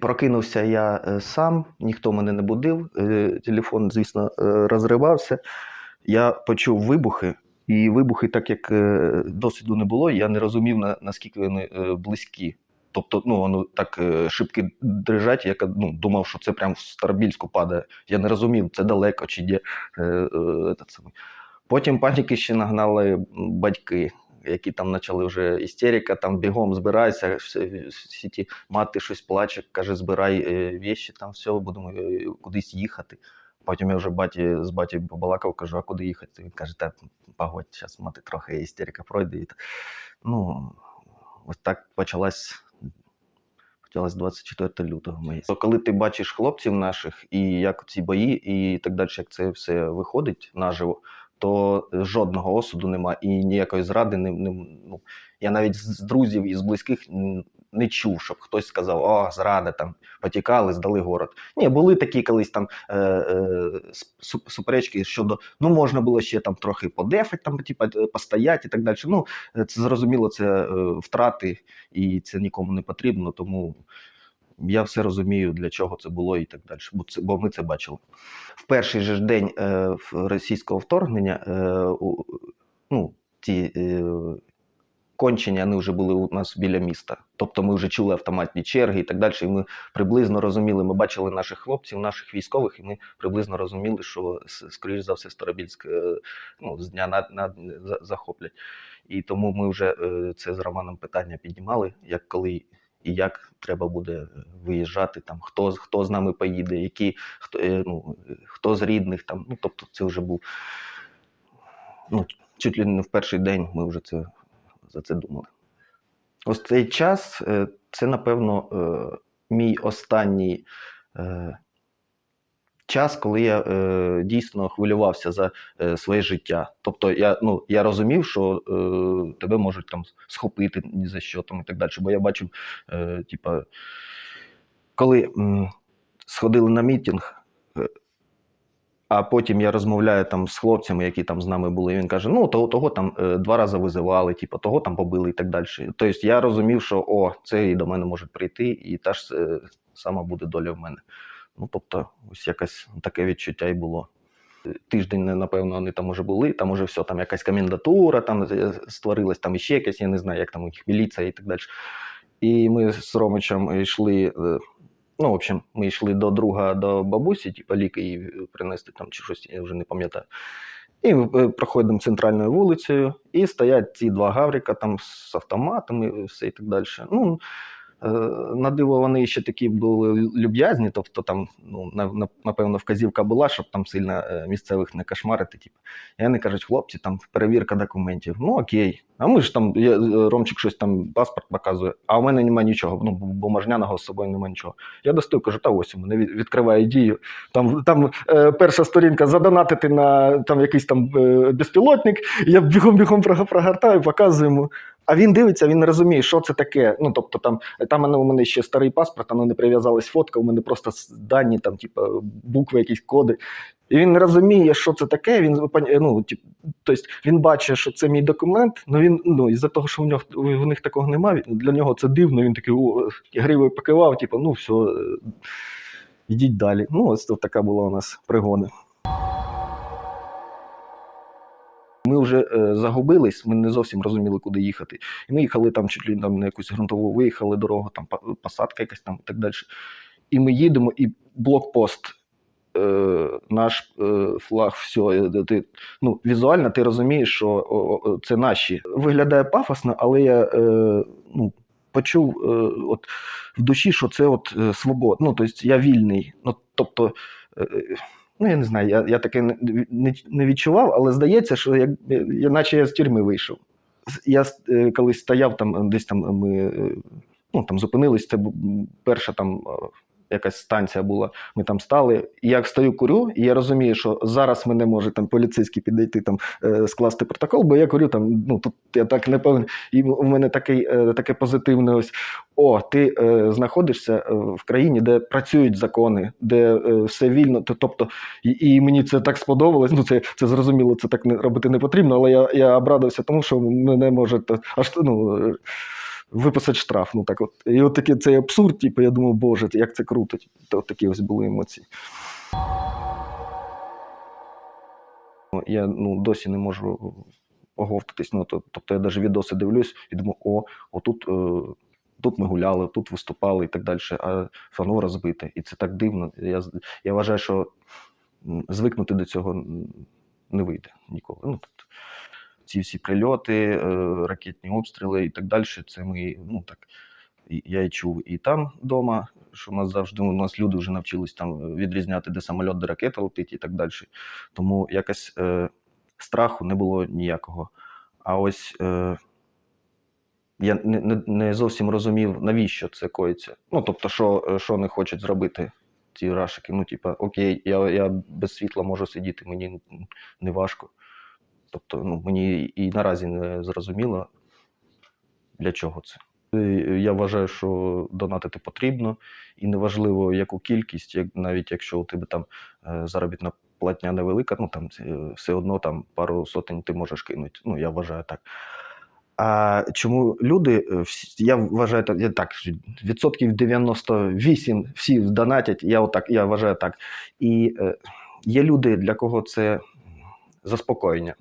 Прокинувся я е, сам, ніхто мене не будив. е, Телефон, звісно, е, розривався. Я почув вибухи, і вибухи, так як досвіду не було, я не розумів, наскільки вони близькі. Тобто, ну, воно так шибки дрижать, я ну, думав, що це прям в Старобільську падає. Я не розумів, це далеко чи де. Потім паніки ще нагнали батьки, які там почали вже істерика, там бігом збираються, всі, ті мати щось плаче, каже, збирай е, віші, там все, будемо е, кудись їхати. Потім я вже баті, з батьком побалакав, кажу, а куди їхати? Він каже, та погодь, зараз мати трохи істерика пройде. І, ну, ось так почалась, почалась 24 лютого. Моє. Коли ти бачиш хлопців наших, і як ці бої, і так далі, як це все виходить наживо, то жодного осуду нема і ніякої зради не, не ну, я навіть з друзів і з близьких не чув, щоб хтось сказав, о, зрада там потікали, здали город. Ні, були такі колись там е, е, суперечки щодо ну можна було ще там трохи подефать, там типа е, постояти і так далі. Ну е, це зрозуміло, це е, втрати, і це нікому не потрібно. Тому я все розумію, для чого це було і так далі. Бо це бо ми це бачили. В перший же ж день е, російського вторгнення е, у, ну, ці е, кончення вони вже були у нас біля міста. Тобто ми вже чули автоматні черги і так далі. І ми приблизно розуміли, ми бачили наших хлопців, наших військових, і ми приблизно розуміли, що скоріш за все Старобільськ е, ну, з дня на, на захоплять. І тому ми вже е, це з Романом питання піднімали, як коли і як треба буде виїжджати, там хто хто з нами поїде, які хто, е, ну, е, хто з рідних там. Ну тобто, це вже був ну, чуть ли не в перший день ми вже це за це думали. Ось цей час е, це, напевно, е, мій останній е, час, коли я е, дійсно хвилювався за е, своє життя. Тобто я, ну, я розумів, що е, тебе можуть там схопити ні за що там і так далі. Бо я бачив, е, типа, коли м, сходили на мітинг. е, а потім я розмовляю там з хлопцями, які там з нами були. і Він каже: ну того, того там е, два рази визивали, типу, того там побили і так далі. Тобто я розумів, що о, це і до мене може прийти, і та ж е, сама буде доля в мене. Ну тобто, ось якесь таке відчуття і було. Тиждень, напевно, вони там уже були, там уже все, там якась комендатура там створилась, там іще якась, я не знаю, як там у них міліція і так далі. І ми з Ромичем йшли. е, Ну, в общем, ми йшли до друга, до бабусі, типу, ліки їй принести там чи щось, я вже не пам'ятаю. І е, проходимо центральною вулицею, і стоять ці два гаврика там з автоматами, все і так далі. Ну, на диво, вони ще такі були люб'язні, тобто там, ну, на- на- напевно, вказівка була, щоб там сильно е, місцевих не кошмарити. Типу. І вони кажуть, хлопці, там перевірка документів. Ну окей. А ми ж там, я, е, Ромчик щось там паспорт показує, а у мене немає нічого, ну, бумажняного з собою немає нічого. Я достаю, кажу, та ось у мене відкриває дію. Там, там е, перша сторінка задонатити на там якийсь там е, безпілотник. Я бігом-бігом прогортаю, показую йому. А він дивиться, він не розуміє, що це таке. Ну, тобто, там, там у мене ще старий паспорт, воно не прив'язалась фотка, у мене просто дані, там, типу, букви, якісь коди. І він не розуміє, що це таке. Він ну, тип, тобто, він бачить, що це мій документ, але він ну, із-за того, що в нього в них такого немає, для нього це дивно. Він такий о, гривою покивав, типу, ну все, йдіть далі. Ну, ось така була у нас пригода. Ми вже е, загубились, ми не зовсім розуміли, куди їхати. І ми їхали там чуть ли там на якусь ґрунтову, виїхали дорогу, там посадка якась там і так далі. І ми їдемо, і блокпост, е, наш е, флаг, все. Ти, ну, візуально ти розумієш, що це наші. Виглядає пафосно, але я ну, почув от, в душі, що це от свобода. Ну, тобто я вільний. Ну, тобто, ну я не знаю, я, я таке не, не, відчував, але здається, що як, я, наче я з тюрми вийшов. Я е, колись стояв там, десь там ми е, ну, там зупинились, це перша там. Якась станція була, ми там стали. І як стою курю, і я розумію, що зараз мене може там поліцейський підійти там е, скласти протокол, бо я курю там. Ну тут я так не певен. І у мене такий, е, таке позитивне ось о, ти е, знаходишся е, в країні, де працюють закони, де е, все вільно. Тобто, і, і мені це так сподобалось. Ну, це, це зрозуміло, це так не робити не потрібно, але я, я обрадився тому, що мене може аж ну. Виписати штраф. Ну так от. І от такий цей абсурд, типу, я думав, боже, як це круто. То от такі ось були емоції. Ну, Я ну, досі не можу оговтатись. Ну, тобто я навіть відоси дивлюсь і думаю, о, отут, е, тут ми гуляли, тут виступали і так далі, а фано розбите. І це так дивно. Я, я вважаю, що звикнути до цього не вийде ніколи. Ну, тобто, ці всі прильоти, е, ракетні обстріли і так далі, це ми, ну так, я і чув і там вдома, що у нас завжди у нас люди вже навчились там відрізняти, де самоліт, де ракета летить і так далі. Тому якось е, страху не було ніякого. А ось е, я не, не, не зовсім розумів, навіщо це коїться. Ну, тобто, що, е, що вони хочуть зробити, ці рашики. Ну, типа, окей, я, я без світла можу сидіти, мені не важко. Тобто, ну, мені і наразі не зрозуміло, для чого це. Е, Я вважаю, що донатити потрібно, і неважливо, яку кількість, як, навіть якщо у тебе там е, заробітна платня невелика, ну там е, все одно там пару сотень ти можеш кинути. Ну, я вважаю так. А чому люди, я вважаю так, відсотків 98 всі донатять, я отак, я вважаю так. І е, є люди, для кого це заспокоєння.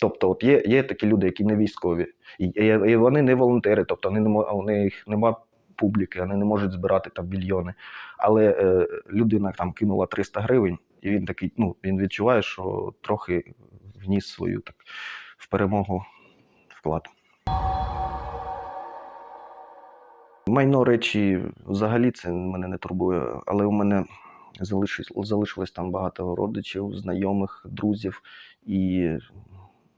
Тобто, от є, є такі люди, які не військові, і, і, вони не волонтери, тобто вони не у них нема публіки, вони не можуть збирати там мільйони. Але е, людина там кинула 300 гривень, і він такий, ну він відчуває, що трохи вніс свою так в перемогу вклад. Майно речі взагалі це мене не турбує, але у мене залишилось, залишилось там багато родичів, знайомих, друзів. І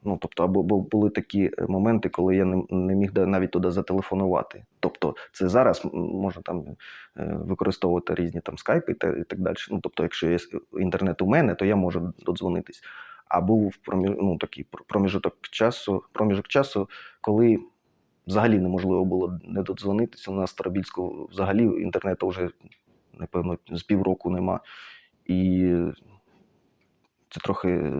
ну, тобто, або були такі моменти, коли я не, міг навіть туди зателефонувати. Тобто, це зараз можна там е, використовувати різні там скайпи та і так далі. Ну, тобто, якщо є інтернет у мене, то я можу додзвонитись. А був проміж, ну, такий проміжок часу, проміжок часу, коли взагалі неможливо було не додзвонитися. У нас в Старобільську взагалі інтернету вже, напевно, з півроку нема. І це трохи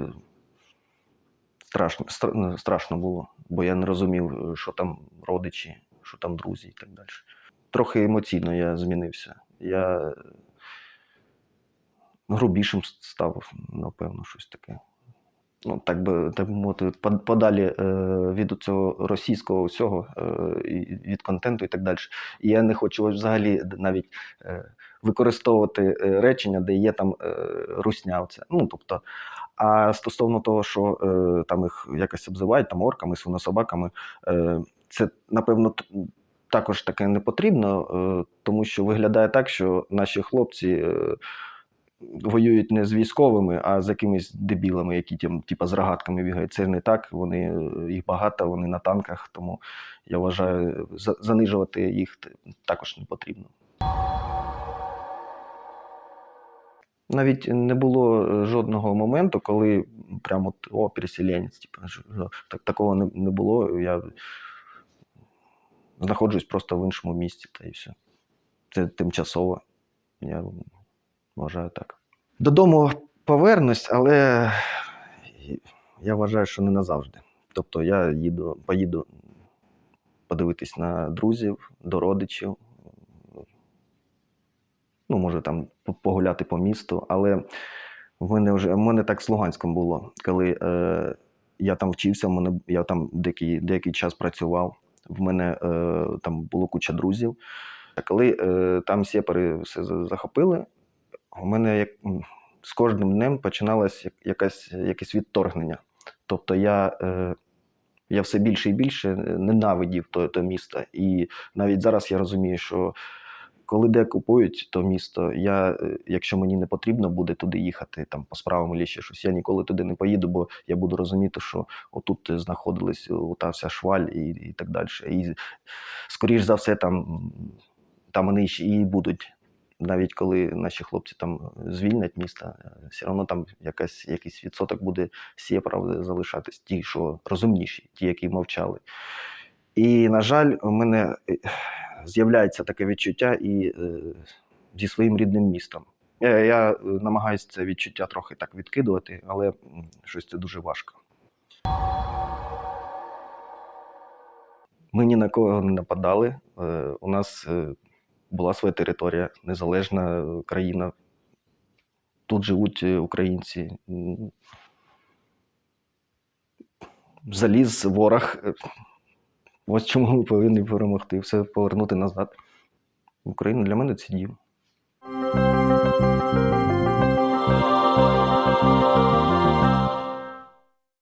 страшно, ну, страшно було, бо я не розумів, е, що там родичі, що там друзі і так далі. Трохи емоційно я змінився. Я е, грубішим став, напевно, щось таке. Ну, так би так би мовити, подалі е, від цього російського всього, від контенту і так далі. І я не хочу взагалі навіть використовувати речення, де є там русня. Оця. Ну, тобто, а стосовно того, що е, там їх якось обзивають там орками, свинособаками, е, це напевно також таке не потрібно, е, тому що виглядає так, що наші хлопці. Е, воюють не з військовими, а з якимись дебілами, які тим, типа, з рогатками бігають. Це не так. Вони е, їх багато, вони на танках, тому я вважаю, занижувати їх також не потрібно. Навіть не було е, жодного моменту, коли прямо от, о, переселенець, типу, так, такого не, не було. Я знаходжусь просто в іншому місці, та і все. Це тимчасово. Я вважаю так. Додому повернусь, але я вважаю, що не назавжди. Тобто я їду, поїду подивитись на друзів, до родичів. Ну, може, там погуляти по місту, але в мене вже в мене так з Луганськом було, коли е, я там вчився, мене, я там деякий, деякий час працював. В мене е, там було куча друзів. А коли е, там сєпари все захопили, у мене як, з кожним днем починалось як, якась, якесь відторгнення. Тобто я, е, я все більше і більше ненавидів то, то місто. І навіть зараз я розумію, що коли де купують то місто, я, е, якщо мені не потрібно буде туди їхати там по справам чи щось, я ніколи туди не поїду, бо я буду розуміти, що отут знаходилась та вся шваль і, і так далі. І скоріш за все, там, там вони і будуть. Навіть коли наші хлопці там звільнять місто, е, все одно там якась, якийсь відсоток буде сєправди залишатись, ті, що розумніші, ті, які мовчали. І, на жаль, у мене е, з'являється таке відчуття і е, зі своїм рідним містом. Я, я намагаюся це відчуття трохи так відкидувати, але щось це дуже важко. Ми ні на кого не нападали. Е, У нас е, була своя територія, незалежна е, країна. Тут живуть е, українці. Заліз ворог. Ось чому ми повинні перемогти, все повернути назад. Україна для мене це дім.